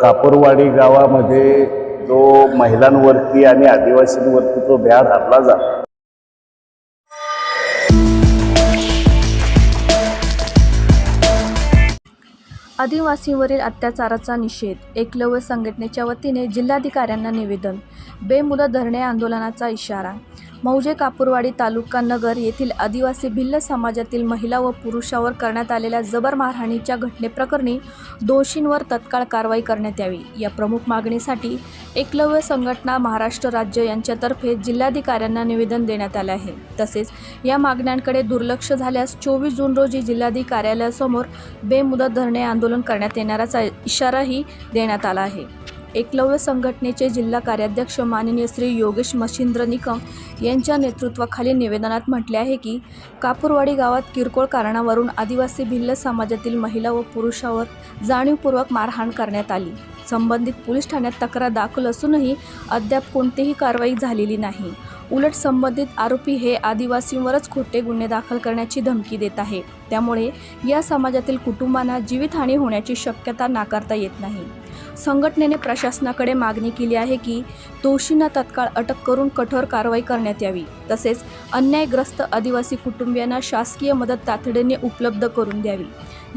कापूरवाडी गावामध्ये जो महिलांवरती आणि आदिवासींवरती जो भ्याड हाणला झाला आदिवासींवरील अत्याचाराचा निषेध एकलव्य संघटनेच्या वतीने जिल्हाधिकाऱ्यांना निवेदन बेमुदत धरणे आंदोलनाचा इशारा मौजे कापूरवाडी तालुका नगर येथील आदिवासी भिल्ल समाजातील महिला व पुरुषावर करण्यात आलेल्या जबर मारहाणीच्या घटनेप्रकरणी दोषींवर तत्काळ कारवाई करण्यात यावी. या प्रमुख मागणीसाठी एकलव्य संघटना महाराष्ट्र राज्य यांच्यातर्फे जिल्हाधिकाऱ्यांना निवेदन देण्यात आले आहे. तसेच या मागण्यांकडे दुर्लक्ष झाल्यास चोवीस जून रोजी जिल्हाधिकारी कार्यालयासमोर बेमुदत धरणे आंदोलन करण्यात येणाराचा इशाराही देण्यात आला आहे. एकलव्य संघटनेचे जिल्हा कार्याध्यक्ष माननीय श्री योगेश मच्छिंद्र निकम यांच्या नेतृत्वाखाली निवेदनात म्हटले आहे की कापूरवाडी गावात किरकोळ कारणावरून आदिवासी भिल्ल समाजातील महिला व पुरुषावर जाणीवपूर्वक मारहाण करण्यात आली. संबंधित पोलीस ठाण्यात तक्रार दाखल असूनही अद्याप कोणतीही कारवाई झालेली नाही. उलट संबंधित आरोपी हे आदिवासींवरच खोटे गुन्हे दाखल करण्याची धमकी देत आहे. त्यामुळे या समाजातील कुटुंबांना जीवितहानी होण्याची शक्यता नाकारता येत नाही. संघटनेने प्रशासनाकडे मागणी केली आहे की दोषींना तत्काळ अटक करून कठोर कारवाई करण्यात यावी. तसेच अन्यायग्रस्त आदिवासी कुटुंबियांना शासकीय मदत तातडीने उपलब्ध करून द्यावी.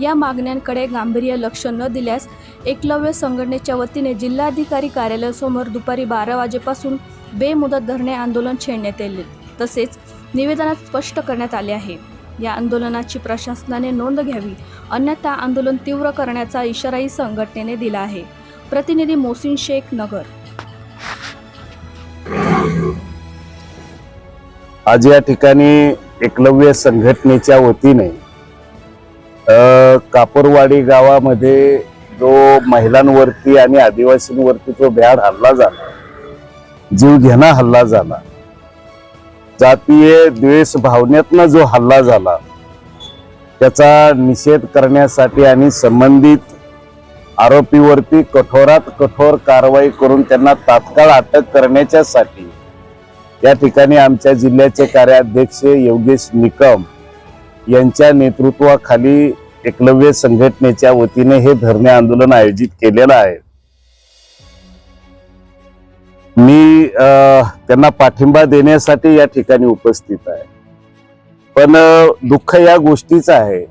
या मागण्यांकडे गांभीर्य लक्ष न दिल्यास एकलव्य संघटनेच्या वतीने जिल्हाधिकारी कार्यालयासमोर दुपारी बारा वाजेपासून बेमुदत धरणे आंदोलन छेडण्यात येईल. तसेच निवेदनात स्पष्ट करण्यात आले आहे. या आंदोलनाची प्रशासनाने नोंद घ्यावी. अन्यथा आंदोलन तीव्र करण्याचा इशाराही संघटनेने दिला आहे. प्रतिनिधी मोसिन शेख नगर. आज या ठिकाणी एकलव्य संघटनेच्या वतीने कापूरवाडी गावामध्ये जो महिलांवरती आणि आदिवासींवरती जो भ्याड हल्ला झाला जीव घेणा हल्ला झाला जातीय द्वेष भावनेतनं जो हल्ला झाला त्याचा निषेध करण्यासाठी आणि संबंधित आरोपीवरती कठोरात कठोर कारवाई करून त्यांना तात्काळ अटक करण्याच्यासाठी. या ठिकाणी आमच्या जिल्ह्याचे कार्याध्यक्ष योगेश निकम यांच्या नेतृत्वाखाली एकलव्य संघटनेच्या वतीने हे धरणे आंदोलन आयोजित केलेलं आहे. मी त्यांना पाठिंबा देण्यासाठी या ठिकाणी उपस्थित आहे. पण दुःख या गोष्टीचं आहे.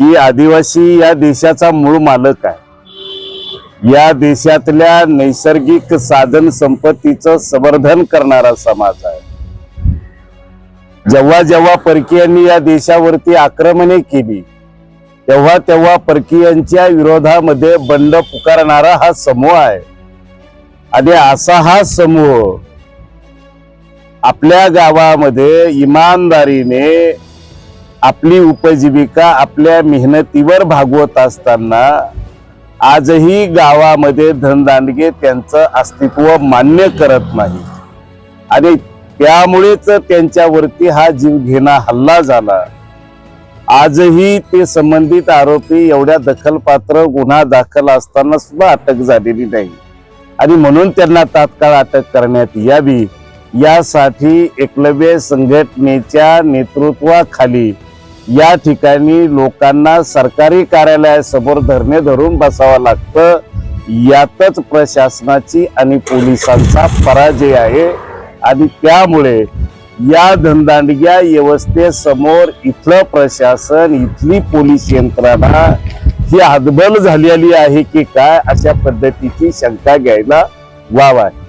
की आदिवासी या देशाचा मूळ मालक आहे. या देशातल्या नैसर्गिक साधन संपत्तीचं संवर्धन करणारा समाज आहे. जेव्हा जेव्हा परकीयांनी या देशावरती आक्रमणे केली तेव्हा तेव्हा परकीयांच्या विरोधामध्ये बंड पुकारणारा हा समूह आहे. आणि असा हा समूह आपल्या गावामध्ये इमानदारीने आपली उपजीविका आपल्या मेहनतीवर भागवत असताना आजही गावामध्ये धनदांडगे त्यांचं अस्तित्व मान्य करत नाही. आणि त्यामुळेच त्यांच्यावरती हा जीवघेणा हल्ला झाला. आजही ते संबंधित आरोपी एवढ्या दखलपात्र गुन्हा दाखल असताना सुद्धा अटक झालेली नाही. आणि म्हणून त्यांना तात्काळ अटक करण्यात यावी यासाठी एकलव्य संघटनेच्या नेतृत्वाखाली या ठिकाणी लोकांना सरकारी कार्यालयासमोर धरणे धरून बसावं लागतं. यातच प्रशासनाची आणि पोलिसांचा पराजय आहे. आणि त्यामुळे या धनदांडग्या व्यवस्थेसमोर इथलं प्रशासन इथली पोलीस यंत्रणा ही हतबल झालेली आहे की काय अशा पद्धतीची शंका घ्यायला वाव आहे